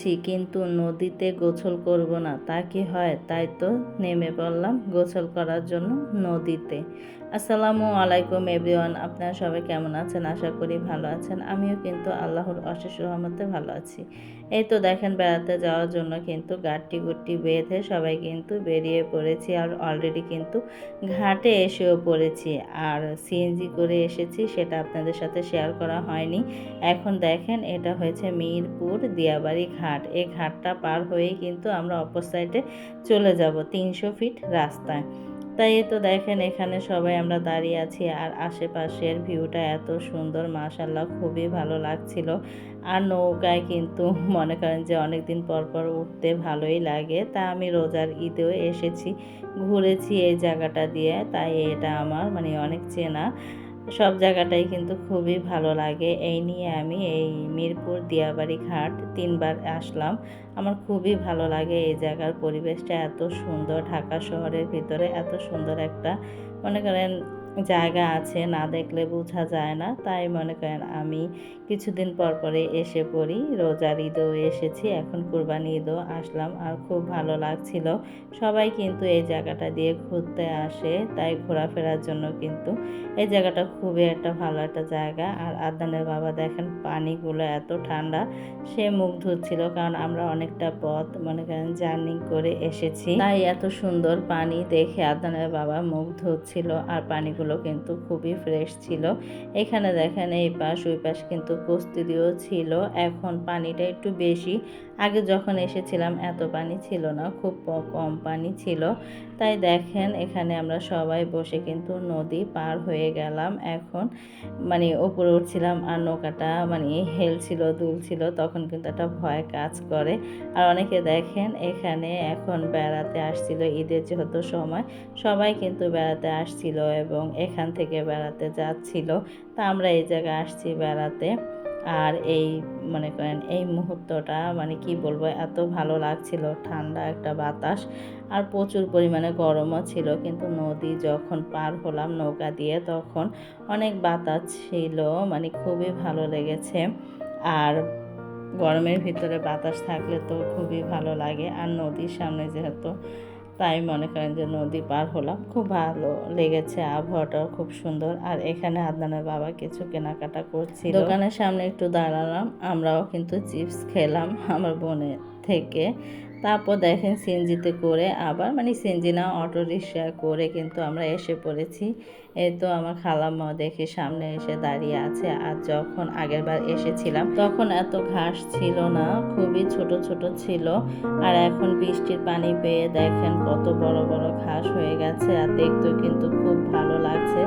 বেড়াতে কিন্তু নদীতে গোসল করব না, তা কি হয়? তাই তো নেমে পড়লাম গোসল করার জন্য নদীতে। আসসালামু আলাইকুম এভরিওয়ান, আপনারা সবাই কেমন আছেন? আশা করি ভালো আছেন। আমিও কিন্তু আল্লাহর অশেষ রহমতে ভালো আছি। এই তো দেখেন বেড়াতে যাওয়ার জন্য কিন্তু গাড়টি গুট্টি বেঁধে সবাই কিন্তু বেরিয়ে পড়েছি আর অলরেডি কিন্তু ঘাটে এসেও পড়েছি। আর সিএনজি করে এসেছি, সেটা আপনাদের সাথে শেয়ার করা হয়নি। এখন দেখেন এটা হয়েছে মিরপুর দিয়াবাড়ি ঘাট। এই ঘাটটা পার হয়েই কিন্তু আমরা অপর সাইডে চলে যাব তিনশো ফিট রাস্তায়। তাই তো দেখেন এখানে সবাই আমরা দাঁড়িয়ে আছি আর আশেপাশের ভিউটা এত সুন্দর মাশাল্লাহ খুবই ভালো লাগছিল। আর নৌকায় কিন্তু মনে করেন যে অনেক দিন পর পর উঠতে ভালোই লাগে। তা আমি রোজার ঈদেও এসেছি, ঘুরেছি এই জায়গাটা দিয়ে। তাই এটা আমার মানে অনেক চেনা। সব জায়গাটাই কিন্তু খুবই ভালো লাগে। এই নিয়ে আমি এই মিরপুর দিয়াবাড়ি ঘাট তিনবার আসলাম। আমার খুবই ভালো লাগে এই জায়গার পরিবেশটা এত সুন্দর ঢাকা শহরের ভিতরে, এত সুন্দর একটা, মনে করেন জায়গা আছে, না দেখলে বোঝা যায় না। তাই মনে করেন আমি কিছুদিন পর পরে এসে পড়ি। রোজার ঈদও এসেছি, এখন কুরবানি ঈদও আসলাম আর খুব ভালো লাগছিল। সবাই কিন্তু এই জায়গাটা দিয়ে ঘুরতে আসে, তাই ঘোরাফেরার জন্য কিন্তু এই জায়গাটা খুবই একটা ভালো একটা জায়গা। আর আদানের বাবা দেখেন পানিগুলো এত ঠান্ডা, সে মুখ ধুচ্ছিল কারণ আমরা অনেকটা পথ মনে করেন জার্নি করে এসেছি। তাই এত সুন্দর পানি দেখে আদানের বাবা মুখ ধুচ্ছিল আর পানিগুলো কিন্তু খুবই ফ্রেশ ছিল। এখানে দেখেন এই পাশ, ওই পাশ কিন্তু কস্তুরিও ছিল। এখন পানিটা একটু বেশি। আগে যখন এসেছিলাম এত পানি ছিল না, খুব কম পানি ছিল। তাই দেখেন এখানে আমরা সবাই বসে কিন্তু নদী পার হয়ে গেলাম। এখন মানে ওপরে উঠছিলাম আর নৌকাটা মানে হেলছিল দুলছিল তখন কিন্তু একটা ভয় কাজ করে। আর অনেকে দেখেন এখানে এখন বেড়াতে আসছিল ঈদের যেহেতু সময়, সবাই কিন্তু বেড়াতে আসছিল এবং এখান থেকে বেড়াতে যাচ্ছিল। তা আমরা এই জায়গায় আসছি বেড়াতে। আর এই, মনে করেন, এই মুহূর্তটা মানে কি বলব, এত ভালো লাগছিল। ঠান্ডা একটা বাতাস আর প্রচুর পরিমাণে গরমও ছিল। কিন্তু নদী যখন পার হলাম নৌকা দিয়ে, তখন অনেক বাতাস ছিল। মানে খুবই ভালো লেগেছে। আর গরমের ভিতরে বাতাস থাকলে তো খুবই ভালো লাগে। আর নদীর সামনে যেহেতু তাই মনে করেন যে নদী পার হলাম। খুব ভালো লেগেছে আবহাওয়াটাও খুব সুন্দর। আর এখানে আদনানের বাবা কিছু কেনাকাটা করছি দোকানের সামনে একটু দাঁড়ালাম, আমরাও কিন্তু চিপস খেলাম আমার বোনের থেকে। তারপর দেখেন সিএনজিতে করে আবার মানে সিএনজি না, অটো রিক্সা করে কিন্তু আমরা এসে পড়েছি। এই তো আমার খালাম্মা দেখে সামনে এসে দাঁড়িয়ে আছে। আর যখন আগের বার এসেছিলাম, তখন এত ঘাস ছিল না, খুবই ছোট ছোট ছিল। আর এখন বৃষ্টির পানি পেয়ে দেখেন কত বড় বড় ঘাস হয়ে গেছে। আর দেখতেও কিন্তু খুব ভালো লাগছে।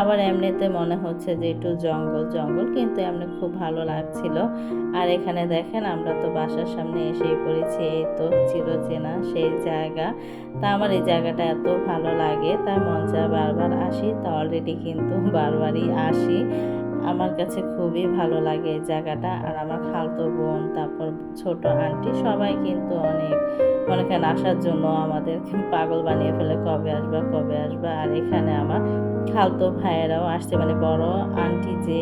আবার এমনিতে মনে হচ্ছে যে একটু জঙ্গল জঙ্গল কিন্তু এমনি খুব ভালো লাগছিল। আর এখানে দেখেন আমরা তো বাসার সামনে এসেই পড়েছি, এই তো চিরচেনা সেই জায়গা। তা আমার এই জায়গাটা এত ভালো লাগে তাই মন চায় বারবার আসি, তা অলরেডি কিন্তু বারবারই আসি। আমার কাছে খুবই ভালো লাগে এই জায়গাটা, আর আমার খালতো বোন, তারপর ছোট আন্টি সবাই কিন্তু অনেক, মনে করেন আসার জন্য আমাদের পাগল বানিয়ে ফেলে কবে আসবা কবে আসবা। আর এখানে আমার খালতো ভাইয়েরাও আসছে মানে বড় আন্টি যে,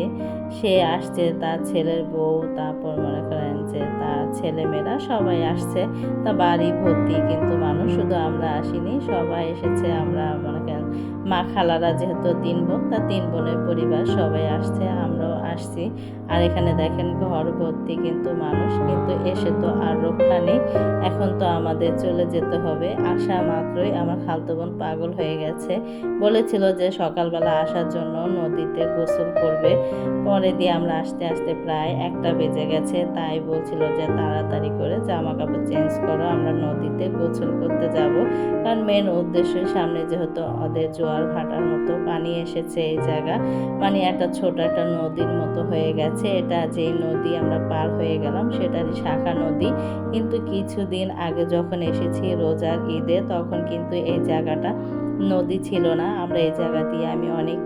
সে আসছে, তার ছেলের বউ, তারপর মনে করেন যে, তার ছেলেমেয়েরা সবাই আসছে। তা বাড়ি ভর্তি, কিন্তু মানুষ শুধু আমরা আসিনি, সবাই এসেছে। আমরা মনে করেন মা খালারা যেহেতু তিন বোন, তা তিন বোনের পরিবার সবাই আসছে। আমরাও আসছি। আর এখানে দেখেন ঘর ভর্তি কিন্তু মানুষ, কিন্তু এসে তো আর রক্ষা নেই। এখন তো আমাদের চলে যেতে হবে। আসা মাত্রই আমার খালতো বোন পাগল হয়ে গেছে। বলেছিল যে সকালবেলা আসার জন্য নদীতে গোসল করবে। পরে দিয়ে আমরা আসতে আসতে প্রায় একটা বেজে গেছে। তাই বলছিল যে তাড়াতাড়ি করে জামা কাপড় চেঞ্জ করো, আমরা নদীতে গোসল করতে যাব। কারণ মেন উদ্দেশ্য সামনে যেহেতু ওদের জোয়ার ভাটার মতো পানি এসেছে এই জায়গা। মানে একটা ছোট একটা নদীর মতো হয়ে গেছে। এটা যে নদী আমরা পার হয়ে গেলাম সেটারই শাখা নদী। কিন্তু কিছুদিন আগে যখন এসেছি রোজার ঈদে তখন কিন্তু এই জায়গাটা নদী ছিল না, আমরা এই জায়গা দিয়ে আমি অনেক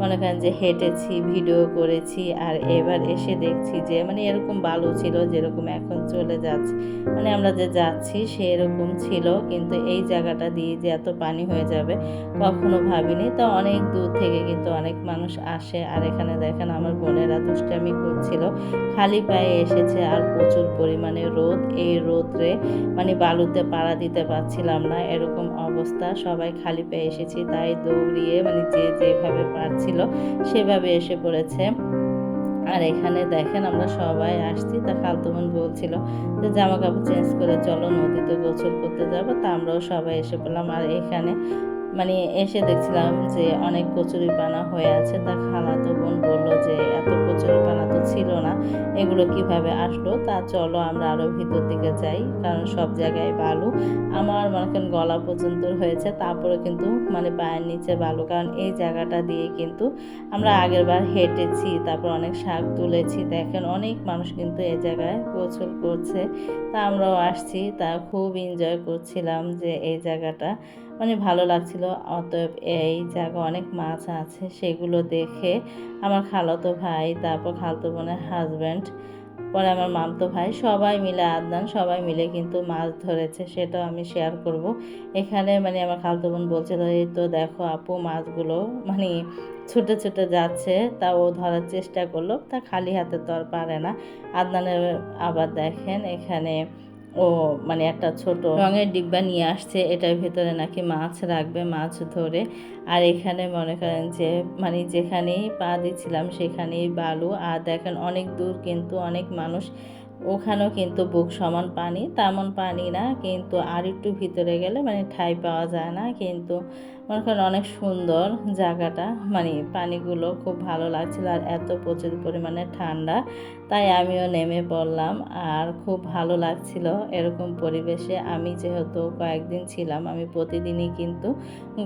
মনে করেন যে হেঁটেছি, ভিডিও করেছি আর এবার এসে দেখছি যে মানে এরকম বালু ছিল যেরকম এখন চলে যাচ্ছে। মানে আমরা যে যাচ্ছি সেরকম ছিল, কিন্তু এই জায়গাটা দিয়ে যে এত পানি হয়ে যাবে কখনো ভাবিনি। তো অনেক দূর থেকে কিন্তু অনেক মানুষ আসে আর এখানে দেখেন আমার বোনেরা দুষ্টামি করছিল। খালি পায়ে এসেছে আর প্রচুর পরিমাণে রোদ। এই রোদরে মানে বালুতে পাড়া দিতে পারছিলাম না, এরকম অবস্থা। সবাই খালি পেয়ে এসেছি, তাই দৌড়িয়ে মানে যে যেভাবে পারছিল সেভাবে এসে পড়েছে। আর এখানে দেখেন আমরা সবাই আসছি, তা খালতো বোন বলছিল যে জামা কাপড় চেঞ্জ করে চলো নদীতে গোসল করতে যাব, তা আমরাও সবাই এসে পড়লাম। আর এখানে মানে এসে দেখছিলাম যে অনেক কচুরি পানা হয়ে আছে, তা খালাতো বোন বলল যে এত কচুরি পানা তো ছিল না। এগুলো কীভাবে আসলো তা চলো আমরা আরও ভিতর দিকে যাই, কারণ সব জায়গায় বালু। আমার মনে করেন গলা পর্যন্ত হয়েছে, তারপরে কিন্তু মানে পায়ের নিচে বালু, কারণ এই জায়গাটা দিয়ে কিন্তু আমরা আগের বার হেঁটেছি, তারপর অনেক শাক তুলেছি। দেখেন অনেক মানুষ কিন্তু এই জায়গায় গোসল করছে। তা আমরাও আসছি, তা খুব এনজয় করছিলাম যে এই জায়গাটা। মানে ভালো লাগছিল। অতএব এই জায়গা অনেক মাছ আছে, সেগুলো দেখে আমার খালাতো ভাই, তারপর খালতো বোনের হাজব্যান্ড পরে আমার মামতো ভাই, সবাই মিলে আদনান, সবাই মিলে কিন্তু মাছ ধরেছে, সেটাও আমি শেয়ার করব। এখানে মানে আমার খালতো বোন বলছিল, এই তো দেখো আপু মাছগুলো মানে ছুটে ছুটে যাচ্ছে, তা ও ধরার চেষ্টা করল, তা খালি হাতে তো আর পারে না। আদনানের আবার দেখেন এখানে ও মানে একটা ছোট রঙের ডিব্বা নিয়ে আসছে, এটার ভেতরে নাকি মাছ রাখবে মাছ ধরে। আর এখানে মনে করেন যে মানে যেখানেই পা দিচ্ছিলাম সেখানেই বালু। আর দেখেন অনেক দূর কিন্তু অনেক মানুষ, ওখানেও কিন্তু বুক সমান পানি, তেমন পানি না, কিন্তু আর একটু ভিতরে গেলে মানে ঠাই পাওয়া যায় না। কিন্তু মনে করেন অনেক সুন্দর জায়গাটা। মানে পানিগুলো খুব ভালো লাগছিল আর এত প্রচুর পরিমাণে ঠান্ডা। তাই আমিও নেমে পড়লাম আর খুব ভালো লাগছিল এরকম পরিবেশে। আমি যেহেতু কয়েকদিন ছিলাম, আমি প্রতিদিনই কিন্তু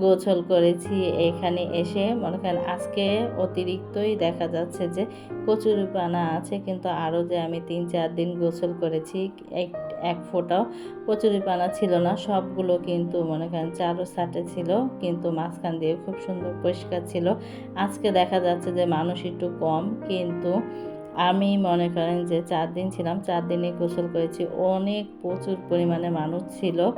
গোছল করেছি এখানে এসে। মনে করেন আজকে অতিরিক্তই দেখা যাচ্ছে যে প্রচুর পানা আছে, কিন্তু আরও যে আমি তিন চার দিন গোসল করেছি, এক এক ফোঁটাও কচুরিপানা ছিল না। সবগুলো কিন্তু মনে করেন চারো সাটে ছিল, কিন্তু মাঝখান দিয়ে খুব সুন্দর পরিষ্কার ছিল। আজকে দেখা যাচ্ছে যে মানুষ একটু কম, কিন্তু আমি মনে করেন যে চার দিন ছিলাম, চার দিনে গোসল করেছি। অনেক প্রচুর পরিমাণে মানুষ ছিল।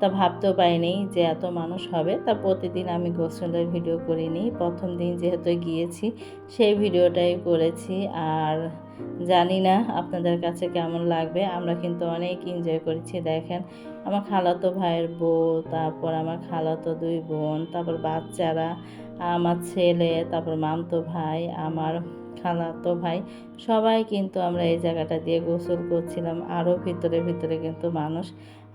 তা ভাবতেও পাইনি যে এত মানুষ হবে। তা প্রতিদিন আমি গোসলের ভিডিও করিনি। প্রথম দিন যেহেতু গিয়েছি, সেই ভিডিওটাই করেছি। আর জানি না আপনাদের কাছে কেমন লাগবে, আমরা কিন্তু অনেক এনজয় করেছি, দেখেন। আমার খালাতো ভাইয়ের বউ, তারপর আমার খালাতো দুই বোন, তারপর বাচ্চারা, আমার ছেলে, তারপর মামতো ভাই, আমার খালাতো ভাই, সবাই কিন্তু আমরা এই জায়গাটা দিয়ে গোসল করছিলাম। আরও ভিতরে ভিতরে কিন্তু মানুষ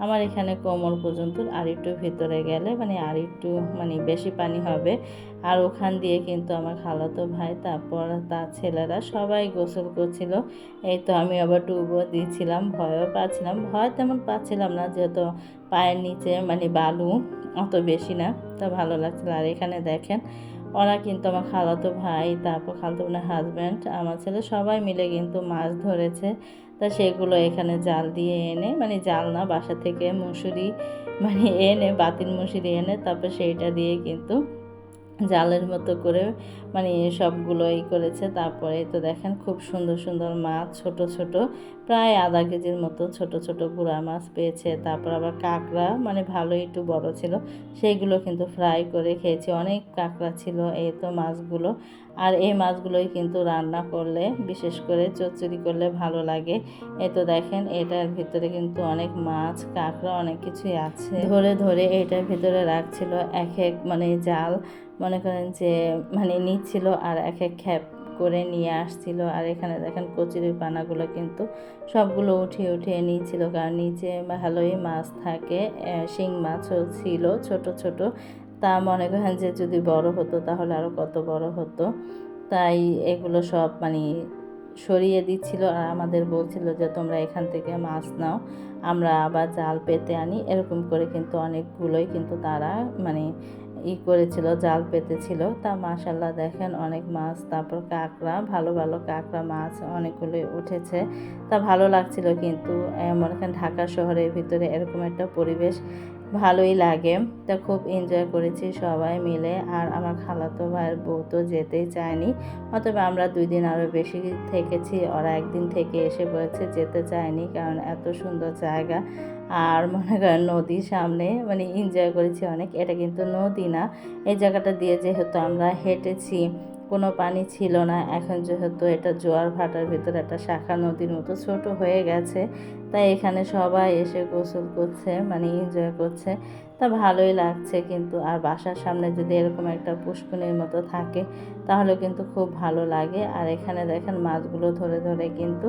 আমার এখানে কোমর পর্যন্ত আর একটু ভিতরে গেলে মানে আর একটু মানে বেশি পানি হবে। আর ওখান দিয়ে কিন্তু আমার খালাতো ভাই, তারপর তার ছেলেরা সবাই গোসল করছিল। এই তো আমি আবার ডুবো দিয়েছিলাম, ভয়ও পাচ্ছিলাম। ভয় তেমন পাচ্ছিলাম না, যেহেতু পায়ের নিচে মানে বালু অত বেশি না, তা ভালো লাগছিল। আর এখানে দেখেন ওরা কিন্তু আমার খালাতো ভাই, তারপর খালাতো বোনের হাজব্যান্ড আমার ছেলে সবাই মিলে কিন্তু মাছ ধরেছে। তা সেগুলো এখানে জাল দিয়ে এনে মানে জাল না, বাসা থেকে মুসুরি মানে এনে, বাতিল মুসুরি এনে, তারপর সেইটা দিয়ে কিন্তু জালের মতো করে মানে সবগুলো ই করেছে। তারপরে তো দেখেন খুব সুন্দর সুন্দর মাছ, ছোট ছোট, প্রায় আধা কেজির মতো ছোট ছোট গুঁড়া মাছ পেয়েছে। তারপর আবার কাঁকড়া মানে ভালো একটু বড় ছিল, সেইগুলো কিন্তু ফ্রাই করে খেয়েছি। অনেক কাঁকড়া ছিল এই তো মাছগুলো। আর এই মাছগুলোই কিন্তু রান্না করলে, বিশেষ করে চচ্চড়ি করলে ভালো লাগে। এ তো দেখেন, এটার ভিতরে কিন্তু অনেক মাছ, কাঁকড়া, অনেক কিছুই আছে। ধরে ধরে এটার ভিতরে রাখছিল এক এক মানে জাল। মনে করেন যে মানে নিচ্ছিল আর এক এক খ্যাপ করে নিয়ে আসছিল। আর এখানে দেখেন কচুরির পানাগুলো কিন্তু সবগুলো উঠিয়ে উঠিয়ে নিয়েছিল কারণ নিচে ভালোই মাছ থাকে শিং মাছও ছিল ছোট ছোট। তা মনে করেন যে, যদি বড় হতো তাহলে আরও কত বড় হতো। তাই এগুলো সব মানে সরিয়ে দিচ্ছিল আর আমাদের বলছিল যে, তোমরা এখান থেকে মাছ নাও, আমরা আবার জাল পেতে আনি। এরকম করে কিন্তু অনেকগুলোই কিন্তু তারা মানে ই করেছিল, জাল পেতেছিল। তা মাশাল্লাহ দেখেন অনেক মাছ, তারপর কাঁকড়া, ভালো ভালো কাঁকড়া মাছ অনেকগুলোই উঠেছে। তা ভালো লাগছিল কিন্তু মনে করেন ঢাকা শহরের ভিতরে এরকম একটা পরিবেশ ভালোই লাগে। তা খুব এনজয় করেছি সবাই মিলে, আর আমার খালাতো ভাইয়ের বউ তো যেতেই চায়নি। অতএব আমরা দুই দিন আরও বেশি থেকেছি, ওরা একদিন থেকে এসে বলেছে যেতে চায়নি, কারণ এত সুন্দর জায়গা। আর মনে করেন নদীর সামনে মানে এনজয় করেছি অনেক। এটা কিন্তু নদী না। এই জায়গাটা দিয়ে যেহেতু আমরা হেঁটেছি কোনো পানি ছিল না। এখন যেহেতু এটা জোয়ার ভাটার ভিতরে একটা শাখা নদীর মতো ছোট হয়ে গেছে, তাই এখানে সবাই এসে গোসল করছে মানে এনজয় করছে। তা ভালোই লাগছে কিন্তু, আর বাসার সামনে যদি এরকম একটা পুষ্কুনির মতো থাকে, তাহলে কিন্তু খুব ভালো লাগে। আর এখানে দেখেন মাছগুলো ধরে ধরে কিন্তু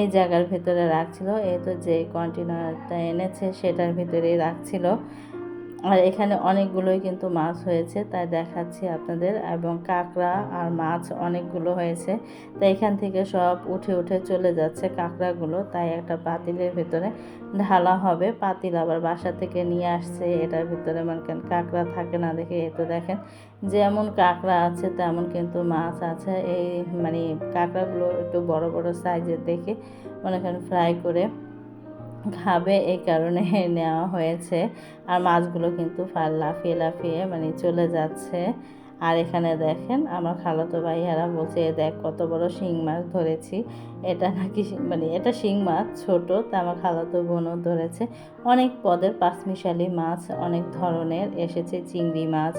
এই জায়গার ভিতরে রাখছিল। এই তো যে কন্টেনারটা এনেছে, সেটার ভিতরেই রাখছিল। আর এখানে অনেকগুলোই কিন্তু মাছ হয়েছে, তাই দেখাচ্ছি আপনাদের। এবং কাঁকড়া আর মাছ অনেকগুলো হয়েছে, তাই এখান থেকে সব উঠে উঠে চলে যাচ্ছে কাঁকড়াগুলো। তাই একটা পাতিলের ভিতরে ঢালা হবে, পাতিল আবার বাসা থেকে নিয়ে আসছে, এটার ভিতরে মানে কাঁকড়া থাকে না দেখে, এ তো দেখেন যেমন কাঁকড়া আছে তেমন কিন্তু মাছ আছে। এই মানে কাঁকড়াগুলো একটু বড় বড় সাইজের দেখে মনে করেন ফ্রাই করে খাবে, এই কারণে নেওয়া হয়েছে। আর মাছগুলো কিন্তু লাফিয়ে লাফিয়ে মানে চলে যাচ্ছে। আর এখানে দেখেন আমার খালাতো ভাইয়ারা বলছে, "এ দেখ কত বড় শিং মাছ ধরেছি। এটা নাকি মানে এটা শিং মাছ ছোট, তা আমার খালাতো বোনও ধরেছে। অনেক পদের পাঁচমিশালি মাছ, অনেক ধরনের, এসেছে চিংড়ি মাছ,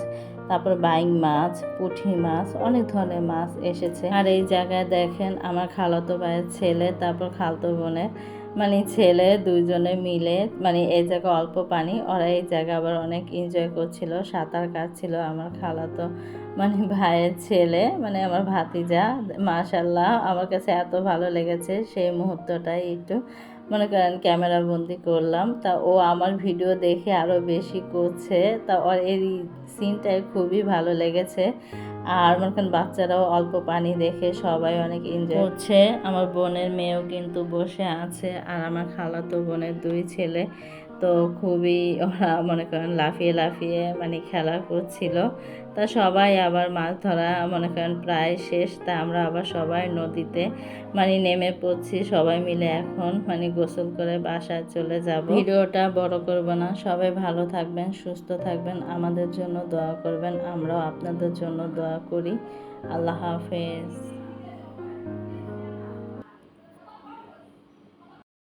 তারপর বাইং মাছ পুঁটি মাছ, অনেক ধরনের মাছ এসেছে। আর এই জায়গায় দেখেন আমার খালাতো ভাইয়ের ছেলে, তারপর খালতো বোনের মানে ছেলে দুইজনে মিলে মানে এই জায়গায় অল্প পানি, ওরা এই জায়গা আবার অনেক এনজয় করছিল, সাঁতার কাটছিল আমার খালাতো মানে ভাইয়ের ছেলে মানে আমার ভাতিজা মাশাল্লাহ আমার কাছে এত ভালো লেগেছে, সেই মুহূর্তটাই একটু মনে করেন ক্যামেরা বন্দি করলাম। তা ও আমার ভিডিও দেখে আরও বেশি করছে, তা ওর এই সিনটাই খুবই ভালো লেগেছে। আর মনে করেন বাচ্চারাও অল্প পানি দেখে সবাই অনেক এনজয় করছে। আমার বোনের মেয়েও কিন্তু বসে আছে আর আমার খালাতো বোনের দুই ছেলে। তো খুবই ওরা মনে করেন লাফিয়ে লাফিয়ে মানে খেলা করছিল। তা সবাই আবার মাছ ধরা মনে করেন প্রায় শেষ, তা আমরা আবার সবাই নদীতে মানে নেমে পড়ছি, সবাই মিলে এখন মানে গোসল করে বাসায় চলে যাব। ভিডিওটা বড় করব না, সবাই ভালো থাকবেন, সুস্থ থাকবেন, আমাদের জন্য দোয়া করবেন, আমরাও আপনাদের জন্য দোয়া করি। আল্লাহ হাফেজ।